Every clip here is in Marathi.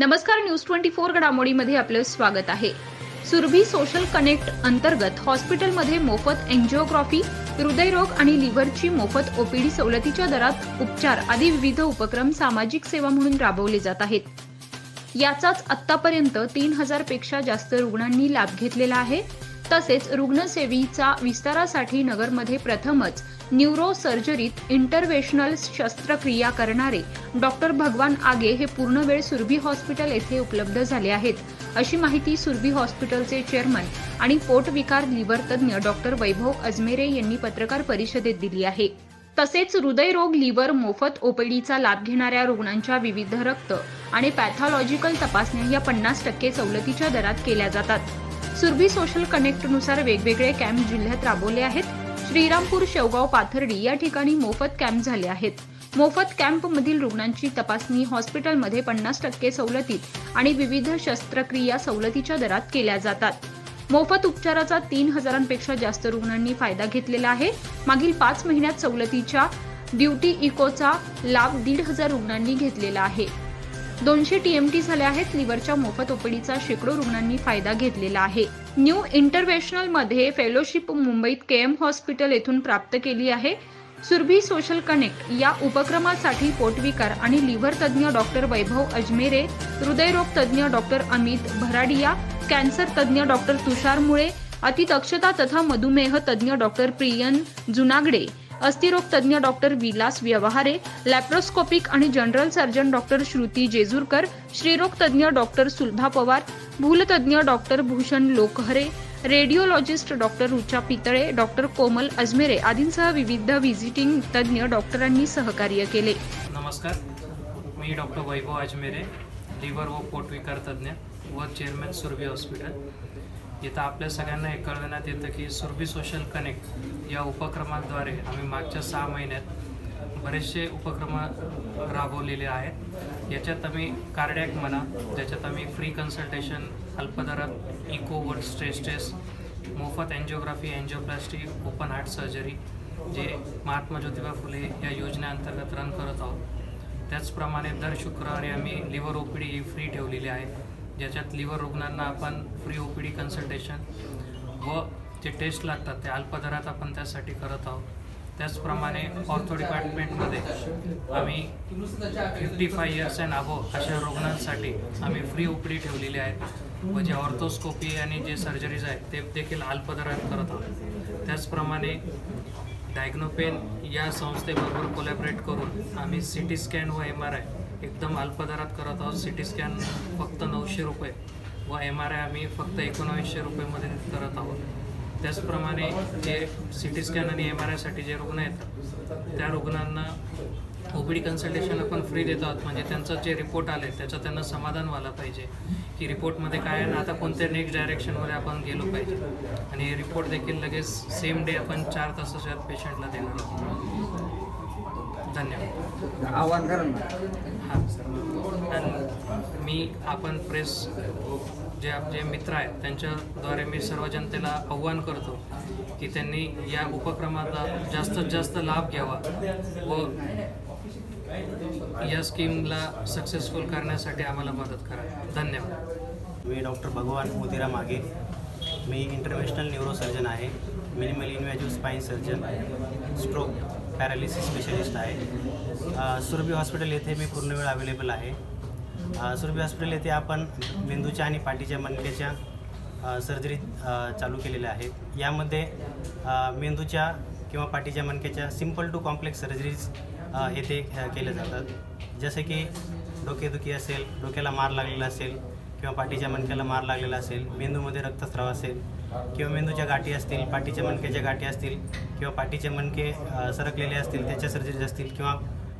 नमस्कार न्यूज ट्वेंटी फोर घडामोडीमध्ये आपलं स्वागत आहे. सुरभी सोशल कनेक्ट अंतर्गत हॉस्पिटलमध्ये मोफत एन्जिओग्राफी हृदयरोग आणि लिव्हरची मोफत ओपीडी सवलतीच्या दरात उपचार आदी विविध उपक्रम सामाजिक सेवा म्हणून राबवले जात आहेत. याचाच आतापर्यंत तीन हजारपेक्षा जास्त रुग्णांनी लाभ घेतलेला आहे. तसेच रुग्णसेवेचा विस्तारासाठी नगरमध्ये प्रथमच न्यूरो सर्जरीत इंटरवेशनल शस्त्रक्रिया करणारे डॉक्टर भगवान आगे हे पूर्णवेळ सुरभी हॉस्पिटल येथे उपलब्ध झाले आहेत. अशी माहिती सुरभी हॉस्पिटलचे चेअरमन आणि पोटविकार लिव्हर तज्ज्ञ डॉक्टर वैभव अजमेरे यांनी पत्रकार परिषदेत दिली आहे. तसेच हृदयरोग लिव्हर मोफत ओपीडीचा लाभ घेणाऱ्या रुग्णांच्या विविध रक्त आणि पॅथॉलॉजिकल तपासण्या या पन्नास टक्के सवलतीच्या दरात केल्या जातात. सुरभी सोशल कनेक्टनुसार वेगवेगळे कॅम्प जिल्ह्यात राबवले आहेत. श्रीरामपूर शेवगाव पाथर्डी या ठिकाणी मोफत कॅम्प झाले आहेत. मोफत कॅम्पमधील रुग्णांची तपासणी हॉस्पिटलमध्ये पन्नास टक्के सवलतीत आणि विविध शस्त्रक्रिया सवलतीच्या दरात केल्या जातात. मोफत उपचाराचा तीन हजारांपेक्षा जास्त रुग्णांनी फायदा घेतलेला आहे. मागील पाच महिन्यात सवलतीच्या ड्युटी इकोचा लाभ दीड हजार रुग्णांनी घेतलेला आहे. दोनशे टीएमटी झाल्या आहेत. लिव्हरच्या मोफत ओपीडीचा शेकडो रुग्णांनी फायदा घेतलेला आहे. न्यू इंटरव्हेशनलमध्ये फेलोशिप मुंबईत केएम हॉस्पिटल येथून प्राप्त केली आहे. सुरभी सोशल कनेक्ट या उपक्रमासाठी पोटविकार आणि लिव्हर तज्ज्ञ डॉक्टर वैभव अजमेरे हृदयरोग तज्ज्ञ डॉक्टर अमित भराडिया कॅन्सर तज्ज्ञ डॉक्टर तुषार मुळे अतिदक्षता तथा मधुमेह तज्ज्ञ डॉक्टर प्रियन जुनागडे अस्थिरोग तज्ज्ञ डॉक्टर विलास व्यवहारे लॅप्रोस्कोपिक आणि general surgeon doctor Shruti Jejurkar श्रीरोग तज्ज्ञ doctor Sulabha Pawar भूलतज्ज्ञ doctor Bhushan Lokhare radiologist doctor Rucha Pitale doctor Komal Ajmere आदींसह विविध व्हिजिटिंग तज्ज्ञ डॉक्टरांनी सहकार्य केले. नमस्कार. मी डॉक्टर वैभव अजमेरे लिव्हर व पोटविकार तज्ज्ञ व चेअरमॅन सुरभी हॉस्पिटल. इथं आपल्या सगळ्यांना हे कळवण्यात येतं की सुरभी सोशल कनेक्ट या उपक्रमाद्वारे आम्ही मागच्या सहा महिन्यात बरेचसे उपक्रम राबवलेले आहेत. याच्यात आम्ही कार्डॅक म्हणा ज्याच्यात आम्ही फ्री कन्सल्टेशन अल्पदरात इको वर्ड स्ट्रेस टेस्ट मोफत angiography angioplasty open heart surgery जे महात्मा ज्योतिबा फुले या योजनेअंतर्गत रन करत आहोत. त्याचप्रमाणे दर शुक्रवारी आम्ही लिव्हर ओ पी डी ही फ्री ठेवलेली आहे. ज्याच्यात लिव्हर रुग्णांना आपण free O P D consultation व जे टेस्ट लागतात ते अल्पदरात आपण त्यासाठी करत आहोत. त्याचप्रमाणे ऑर्थो डिपार्टमेंटमध्ये आम्ही fifty five years and above अशा रुग्णांसाठी आम्ही फ्री ओ पी डी ठेवलेली आहे व जे ऑर्थोस्कोपी आणि जे सर्जरीज आहेत ते देखील अल्पदरात करत आहोत. त्याचप्रमाणे डायग्नोपेन या संस्थेबरोबर कोलॅबरेट करून आम्ही सी टी स्कॅन व एम आर आय एकदम अल्पदरात करत आहोत. सी टी स्कॅन फक्त नऊशे रुपये व एम आर आय आम्ही फक्त एकोणावीसशे रुपयेमध्ये करत आहोत. त्याचप्रमाणे जे सी टी स्कॅन आणि एम आर आयसाठी जे रुग्ण येतात त्या रुग्णांना ओ पी डी कन्सल्टेशन आपण फ्री देतो आहोत म्हणजे त्यांचं जे रिपोर्ट आले त्याचं त्यांना समाधान व्हायला पाहिजे. की रिपोर्टमध्ये काय आहे? ना आता कोणत्या नेक्स्ट डायरेक्शनमध्ये आपण गेलो पाहिजे? आणि रिपोर्ट देखील लगेच सेम डे आपण चार तासाच्या पेशंटला देणार आहोत. धन्यवाद. आव्हान करा ना. हां आणि मी आपण प्रेस जे आपले मित्र आहेत त्यांच्याद्वारे मी सर्व जनतेला आव्हान करतो की त्यांनी या उपक्रमाचा जास्तीत जास्त लाभ घ्यावा व या स्कीमला सक्सेसफुल करण्यासाठी आम्हाला मदत करा. धन्यवाद. मी डॉक्टर भगवान मोतीराम मागे मी इंटरनॅशनल न्यूरोसर्जन आहे. Minimal invasive spine surgeon stroke paralysis specialist आहे. सुरभी हॉस्पिटल येथे मी पूर्ण वेळ अवेलेबल आहे. सुरभी हॉस्पिटल येथे आपण मेंदूच्या आणि पाठीच्या मणक्याच्या सर्जरी चालू केलेल्या आहेत. यामध्ये मेंदूच्या किंवा पाठीच्या मणक्याच्या सिंपल टू कॉम्प्लेक्स सर्जरीज येथे केल्या जातात. जसे की डोकेदुखी असेल डोक्याला मार लागलेला असेल किंवा पाठीच्या मणक्याला मार लागलेला असेल मेंदूमध्ये रक्तस्राव असेल किंवा मेंदूच्या गाठी असतील पाठीच्या मणक्याच्या गाठी असतील किंवा पाठीचे मणके सरकलेले असतील त्याच्या सर्जरीज असतील किंवा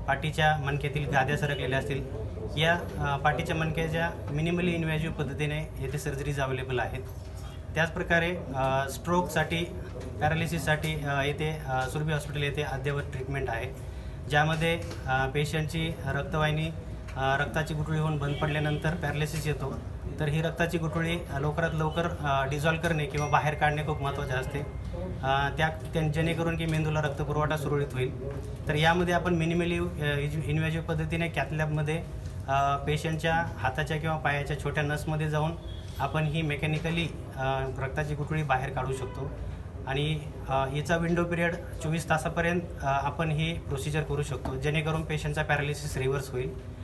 पाठीच्या मणक्यातील गाद्या सरकलेल्या असतील या पाठीच्या मणक्याच्या मिनिमली इन्व्हॅजिव्ह पद्धतीने येथे सर्जरीज अवेलेबल आहेत. त्याचप्रकारे स्ट्रोकसाठी पॅरालिसिससाठी येथे सुरभी हॉस्पिटल येथे अद्ययावत ट्रीटमेंट आहे ज्यामध्ये पेशंटची रक्तवाहिनी रक्ताची गुठळी होऊन बंद पडल्यानंतर पॅरालिसिस येतो. तर ही रक्ताची गुठळी लवकरात लवकर डिझॉल्व करणे किंवा बाहेर काढणे खूप महत्त्वाचे असते. त्या त्या- जेणेकरून की मेंदूला रक्तपुरवठा सुरळीत होईल. तर यामध्ये आपण मिनिमली इन्व्हेजिव्ह पद्धतीने कॅथलॅबमध्ये पेशंटच्या हाताच्या किंवा पायाच्या छोट्या नसमध्ये जाऊन आपण ही मेकॅनिकली रक्ताची गुठळी बाहेर काढू शकतो. आणि अ, याचा विंडो पिरियड चोवीस तासापर्यंत आपण ही प्रोसिजर करू शकतो. जेणेकरून पेशंटचा पॅरालिसिस रिव्हर्स होईल.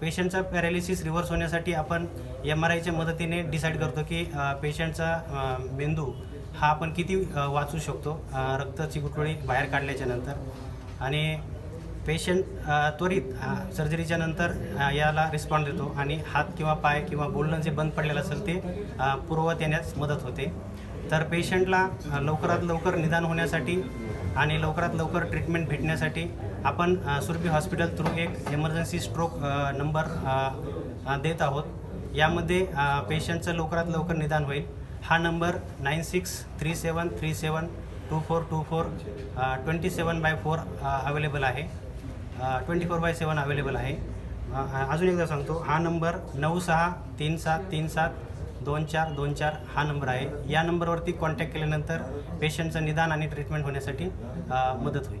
पेशंटचा पॅरालिसिस रिव्हर्स होण्यासाठी आपण एम आर आयच्या मदतीने डिसाईड करतो की पेशंटचा मेंदू हा आपण किती वाचू शकतो रक्ताची गुठळी बाहेर काढल्याच्या नंतर. आणि पेशंट त्वरित सर्जरीच्या नंतर याला रिस्पॉन्ड देतो आणि हात किंवा पाय किंवा बोलणं जे बंद पडलेलं असेल ते पुरवत पूर्ववत येण्यास मदत होते. तर पेशंटला लवकरात लवकर निदान होण्यासाठी आणि लवकरात लवकर ट्रीटमेंट भेटण्यासाठी आपण सुरभी हॉस्पिटल थ्रू एक इमर्जन्सी स्ट्रोक नंबर देत आहोत. यामध्ये पेशंटचं लवकरात लवकर निदान होईल. हा number nine six three seven three seven two four two four twenty seven by four available आहे. Twenty four by seven available आहे. अजून एकदा सांगतो. हा नंबर नऊ सहा तीन सात तीन सात दोन चार दोन चार हा नंबर आहे. या नंबरवरती कॉन्टॅक्ट केल्यानंतर पेशंटचं निदान आणि ट्रीटमेंट होण्यासाठी मदत होईल.